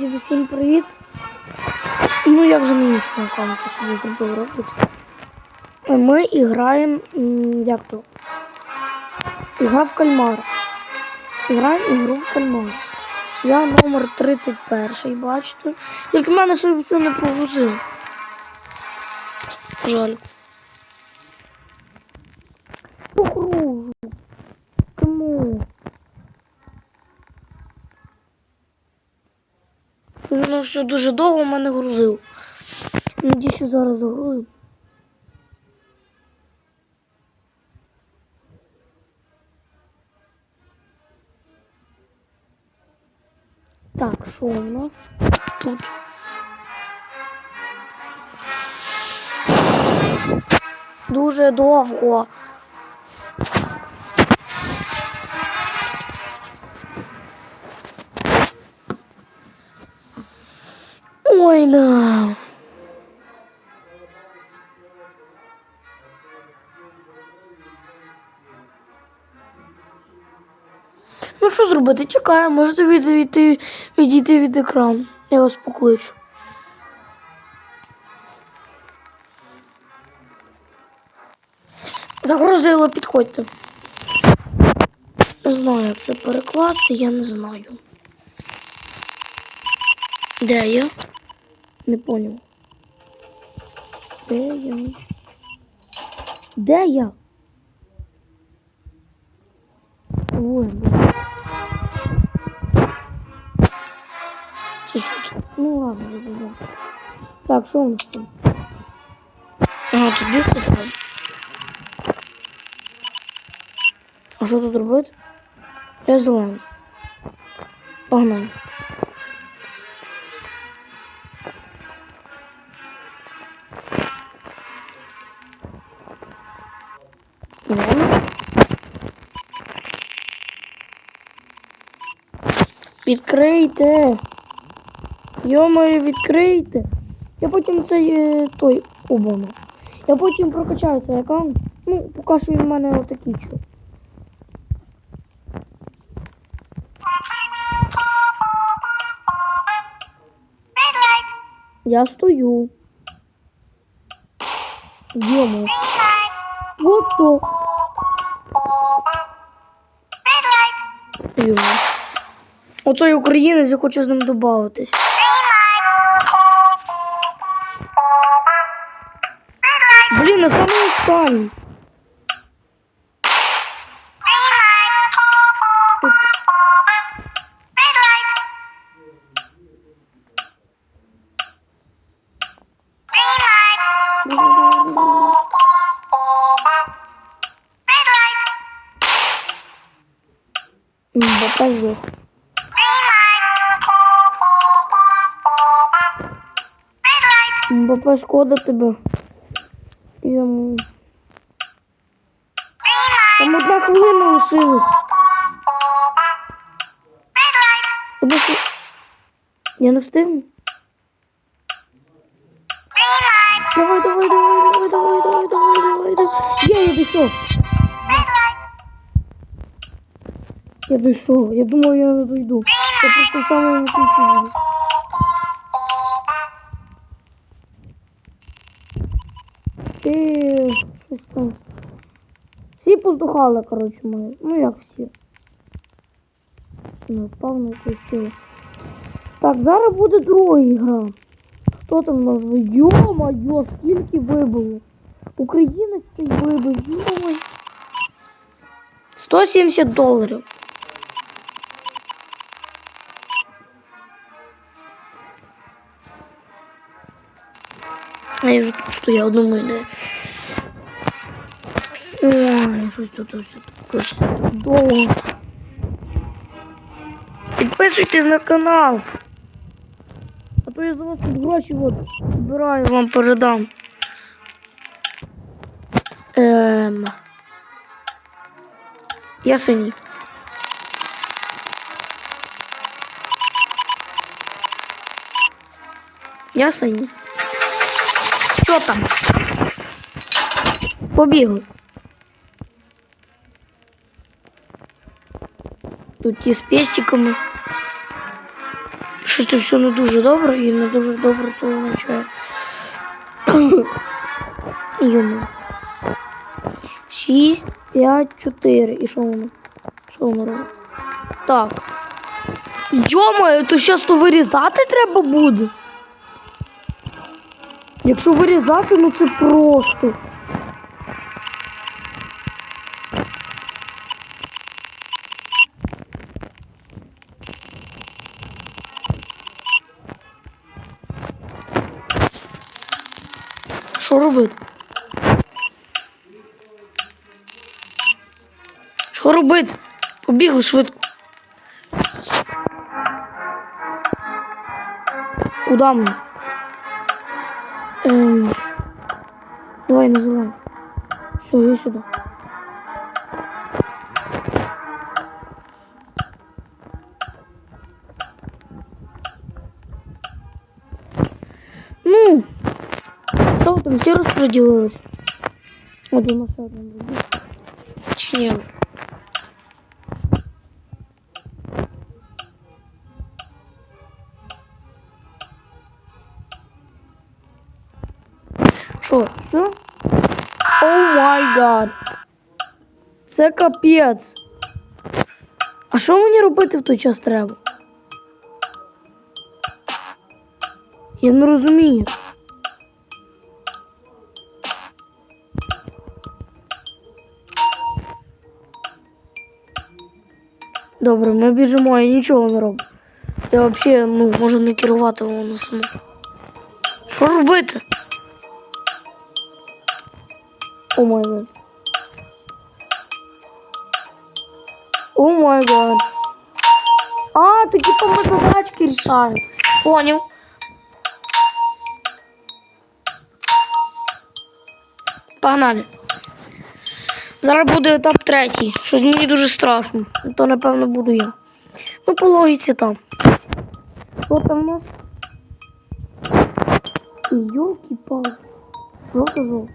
Всім привіт. Ну, я вже на іншому аккаунті собі зробив робот. Ми граємо, як то? Ігра в кальмар. Граємо ігру в кальмар. Я номер 31, бачите. Тільки мене ще все не прогрузив. Жаль. Все дуже довго в мене грузив. Надіюсь, що зараз загрузив. Так, що у нас тут? Дуже довго. Що зробити? Чекаю, можете відійти, відійти від екрану. Я вас покличу. Загрузило, підходьте. Не знаю, це перекласти, я не знаю. Де я? Не поняв. Де я? Де я? Нас там? Ага, тут бігти треба. А що тут робити? Я зелений. Погнали. Відкрийте. Йомаю, відкрийте. Я потім цей той обану. Я потім прокачаю цей аккаунт. Ну, поки що він в мене отакий чо. Я стою. Йому. Вот то. Оцей українець, я хочу з ним додатись. Бапа, шкода тебе. Йому. Там одна хвилина лишилась. Я не встигну. Давай, давай, давай, давай, давай, давай, давай, давай, давай. Я, я дійшов. Я дійшов. Я думав, я не дойду. Я просто в самому кінці Поздухали, коротше, мої. Ну як всі. Певно, якось сіло. Так, зараз буде друга ігра. Хто там назве? Йо-моє, скільки вибило. Українець цей вибив, йо-моє. 170 доларів. А я вже тут стояв, думаю, де. Ой, щось тут ось тут щось тут довго. Підписуйтесь на канал. А то я за вас тут гроші от збираю, вам передам. Ем. Я синій. Я синій. Що там? Побігли. Тут ті з пестиками. Щось це все не дуже добре і не дуже добре це означає. Йому. 6, 5, 4. І що воно? Що воно робить? Так. Йомаю, то зараз то вирізати треба буде. Якщо вирізати, ну це просто. Що робити? Побігли швидко. Куда ми? Ем... Давай називай. Все, я сюди. Ну, що ви там всі розподілились? От у нас ще один буде. Це капець. А що мені робити в той час треба? Я не розумію. Добре, ми біжимо, я нічого не роблю. Я взагалі, ну, можу не керувати воно само. Що робити? О май гад. О май гад. А, то типа ми задачки рішаємо. Поняв. Погнали. Зараз буде етап третій. Щось мені дуже страшно. То напевно буду я. Ну, по логіці там. Що там у нас? Йолки-палки. Жовто жовто.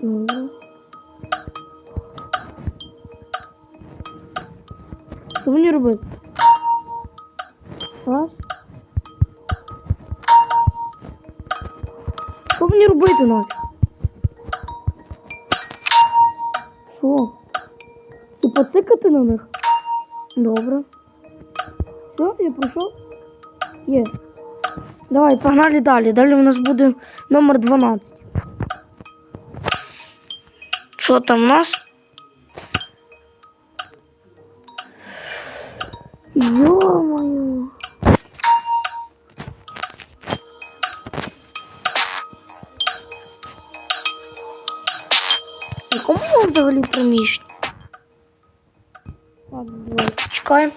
Добре. Що мені робити? Раз. Що мені робити нафіг? Що? Ти поцикати на них? Добре. Все, я пройшов? Є. Давай, погнали далі. Далі у нас буде номер 12. Що там у нас? Взагалі приміщення? Чекаємо.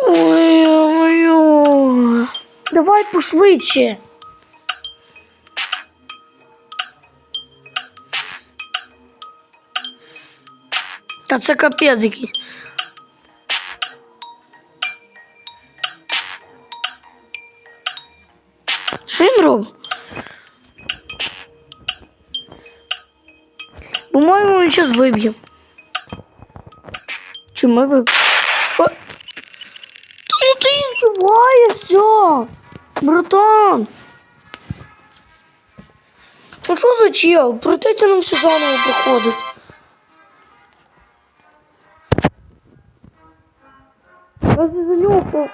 Ой-ой-ой. Давай пошвидше. Та це капець якийсь. Що? По-моєму, він зараз виб'є. Чи ми виб'ємо? Ну ти здіваєшся, братан. Ну що за чел? Прийдеться нам все заново проходить. Раз за нього.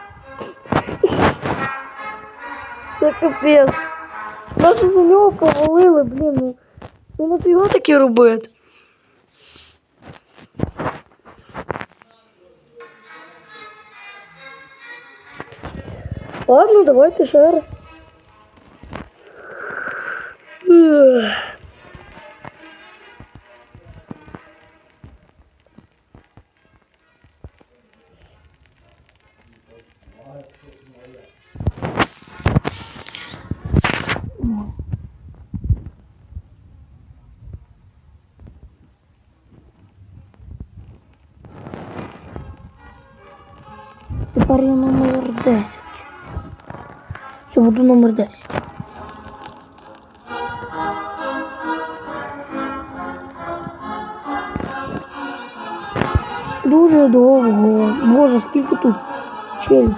Це капець. Нас за нього повалили, блін. Ну, ну нафіга таке робити? Ладно, давайте ще раз. Тепер я номер 10. Я буду номер 10. Дуже довго. Боже, скільки тут чель.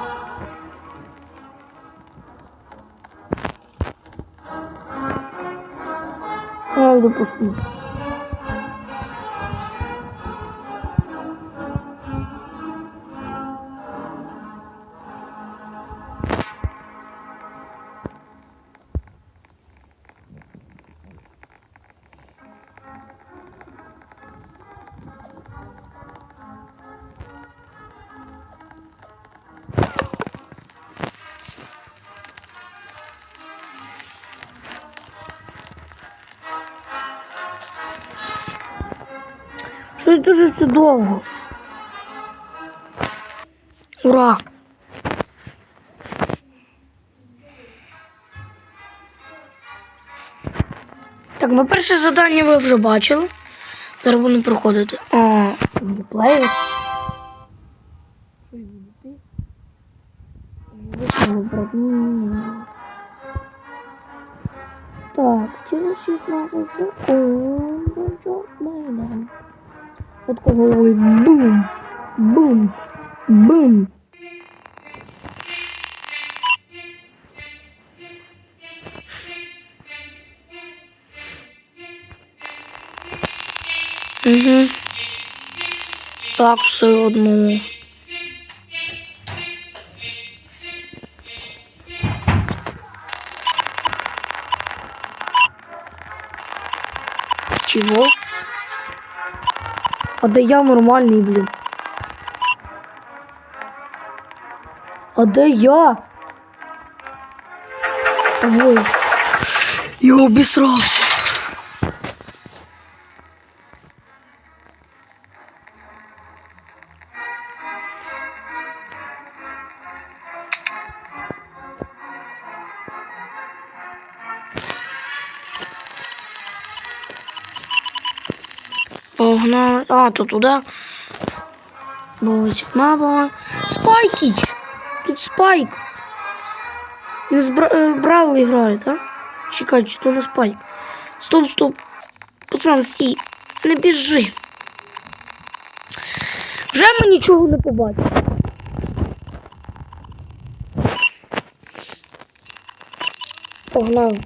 Ай, допустимо. Щось дуже все довго. Ура! Так, ну перше завдання ви вже бачили. Зараз будемо проходити. А, геймплею. Так, через 16 секунд. Чорт мене. От головою бум, бум, бум. Угу. Так, все одно. Чего? А де я нормальний, блін? А де я? Ой. Я обісрався. А, то туди. Ось мама. Спайкіч! Тут спайк. Він з Бра- е, Бравл грає, так? Чекай, чи спайк. Стоп, стоп. Пацан, стій. Не біжи. Вже ми нічого не побачимо. Погнали.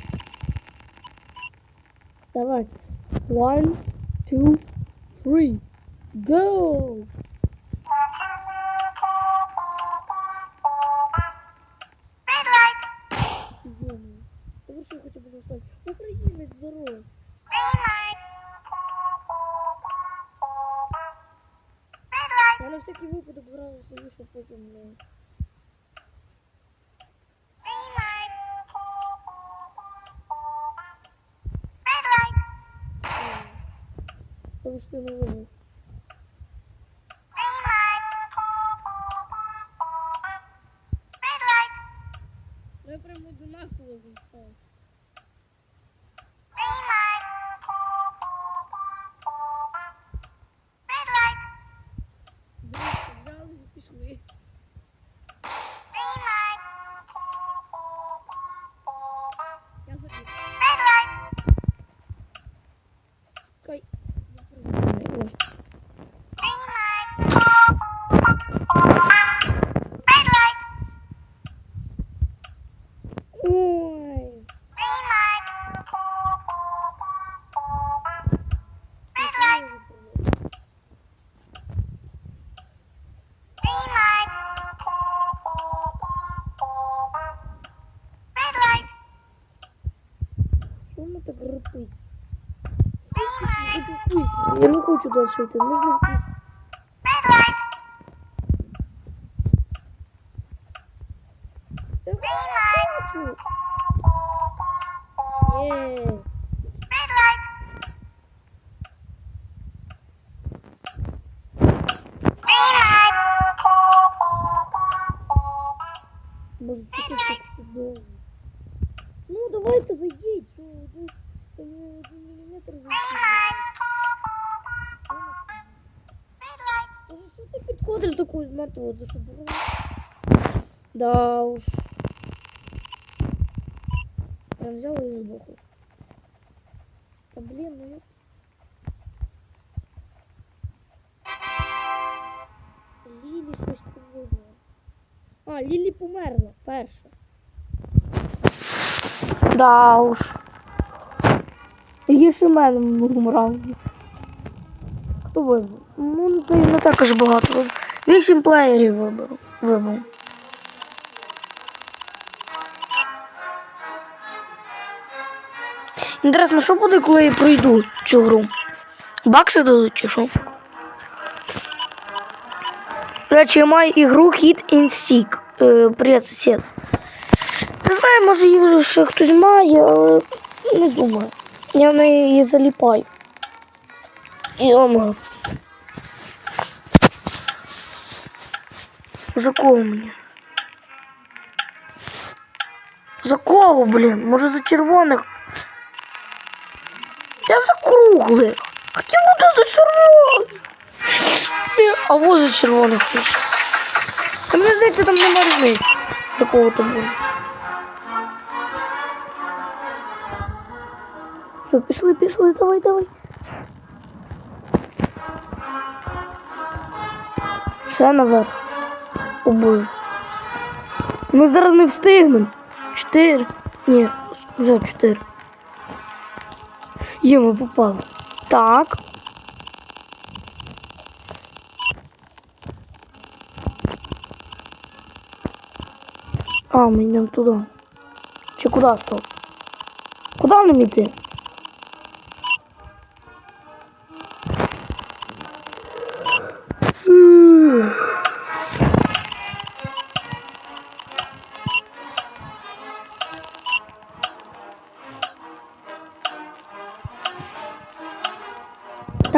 Давай. One, two, three. Go! Ё-моё. Заверши хотя бы назвать. Украинец, здорово. Я на всякий випадок зразу собі, щоб потім не... Тому що ти не вижив. Ну я Я не воду собою. Да уж. Прям взял и сбоку. Да блин, ну я... Лілі щось померло. А, Лілі померла перша. Да уж. Гірше мене в другому раунді. Хто виграв? Ну, не також багато виграв. Вісім плеєрів вибрав. Вибрав. Інтересно, що буде, коли я пройду цю гру? Бакси дадуть чи що? Речі, я маю ігру Hit and Seek. Е, привіт, сусід. Не знаю, може її ще хтось має, але не думаю. Я в неї заліпаю. Йома. За кого мені? За кого, блін? Може за червоних? Я за круглих. Хотів бути за червоних. Ні, А во за червоних хтось. Та мені здається, там нема різниці. За кого то буде. Все, пішли, пішли, давай, давай. Ще наверх. О боже. Ми зараз не встигнемо. Чотири. Ні, вже чотири. Є, ми попали. Так. А, ми йдемо туди. Чи куди стоп? Куди нам йти?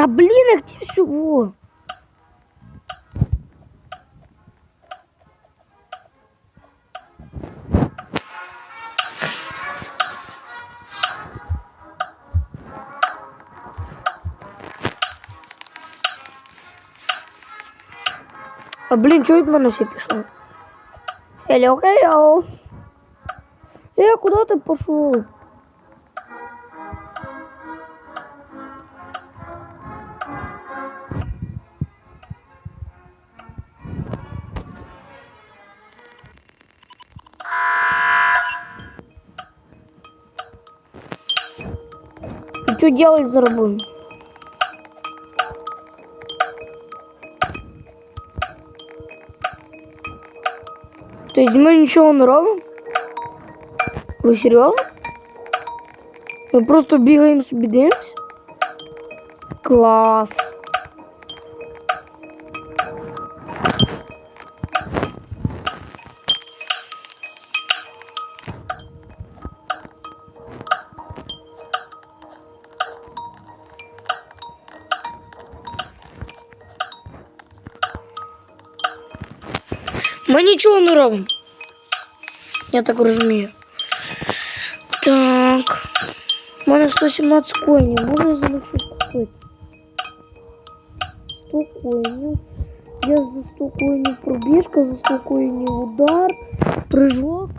Та блін, як ті всього. А блін, чого від мене всі пішли? Hello, hello. Э, куда ты пошел? Ты что делаешь за рабом? То есть мы ничего не робимо? Ви серйозно? Ми просто бігаємо собі дивимося? Клас. Нічого не робимо. Я так розумію. Так. У мене 117 коїнів. Можу за них щось купити. 100 коїнів. Я за 100 коїнів пробіжка, за 100 коїнів удар, прыжок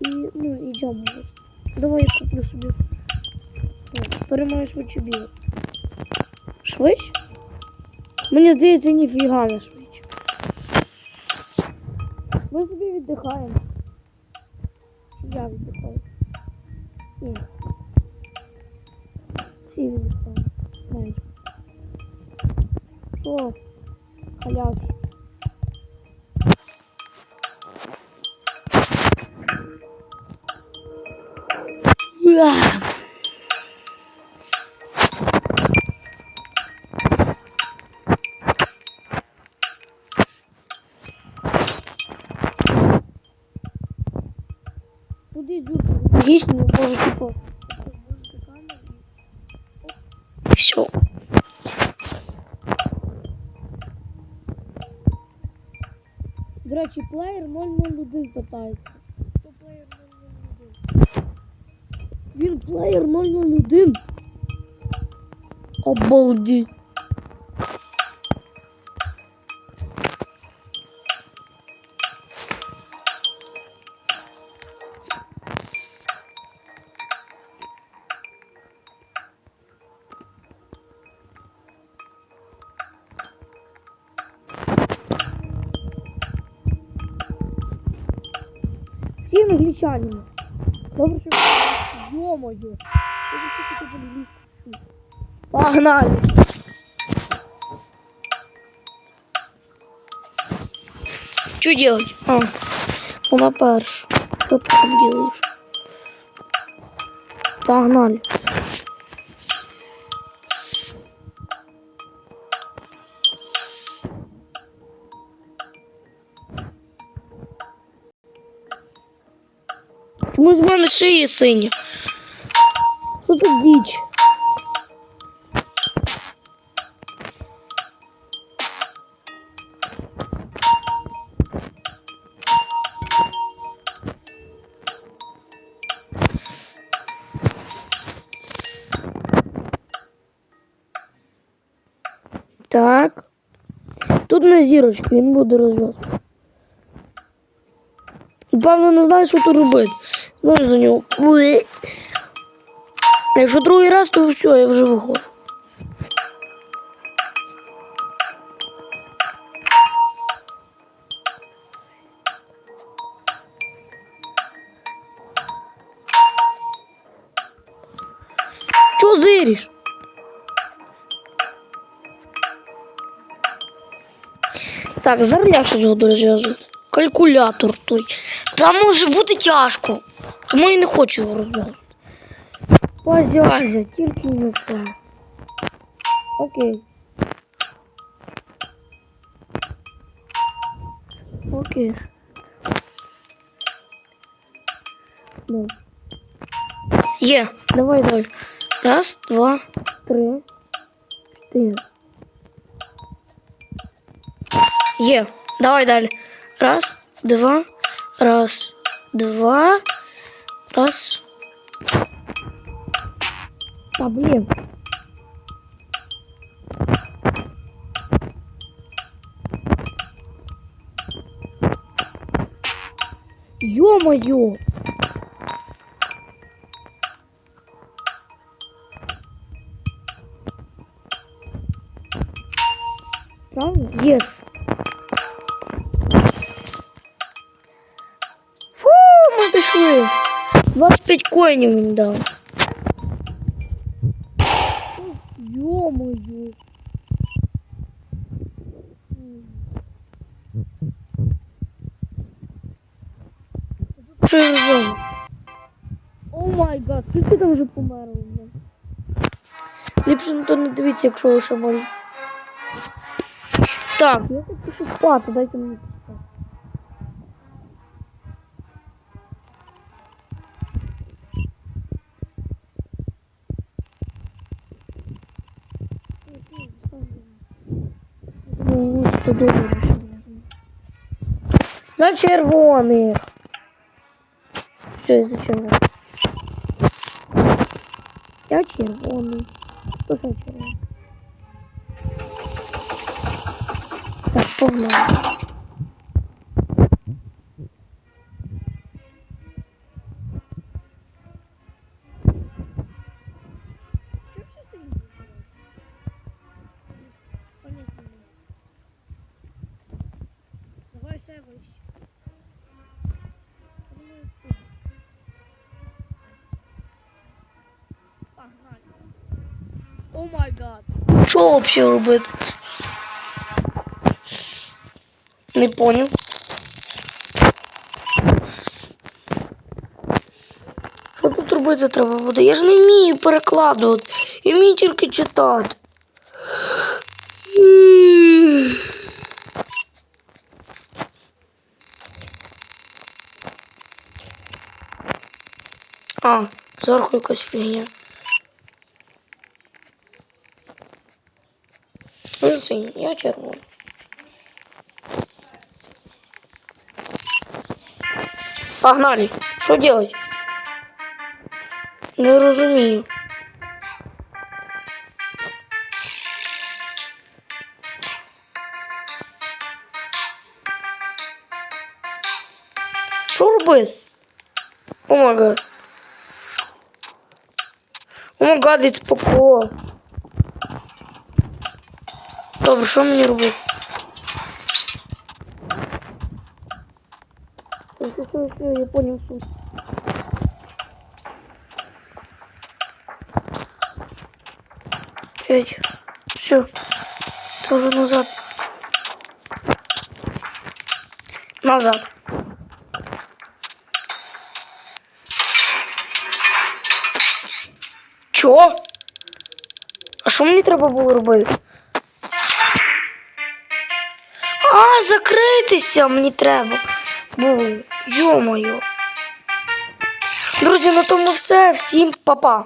і, ну, і джамп. Давай я куплю собі. Перемаю швидше бігати. Швидше? Мені здається, ніфіга не швидше. Ми собі віддихаємо. Я віддихаю. Ні. Всі віддихають. Майже. Що? Халявки. Уа! Куди Юрка? Здесь не може типу. Все. До речі, плеєр 001 питається. Хто плеєр 001? Він плеєр 001. Обалдеть. не глічанина. Добре, що... Ё-моё. Добре, що ти по-англійськи чуєш. Погнали. Что делать? А, вона перша. Что ты там делаешь? Погнали. Чому з мене шиї сині? Що тут діч? Так. Тут на зірочки він буде розв'язувати. Певно, не знаю, що тут робити. Знаю за нього. Якщо другий раз, то все, я вже виходжу. Чого зириш? Так, зараз я щось буду розв'язувати. Калькулятор той. Там може бути тяжко. Тому я не хочу його розв'язувати. Позязя, тільки не це. Окей. Окей. Ну. Є, давай далі. Раз, два, три, чотири. Є. Давай далі. Раз, два, раз, два, раз. Та блін. Ё-моё! Правильно? Yes. 25 коїнів він дав. Ё-моё. Що я? О май гад, скільки там вже померло? Ліпше на то не дивіться, якщо ви ще малі. Так, я хочу спати, дайте мені що знаю. За червоних. Все, за червоних. Я червоний. Хто за червоний? Так, погнали. Що взагалі робити? Не поняв. Що тут робити треба буде? Я ж не вмію перекладувати. Я вмію тільки читати. А, зверху якась фігня. Свинь, я червоний. Погнали. Что делать? Не розумію. Що робити? О май гад. О. Що мені робити? Ось все, все, я понял суть. Пять. Все. Тоже назад. Назад. Чо? А що мені треба було робити? Закритися мені треба. Було. Йо-моє. Друзі, на тому все. Всім па-па.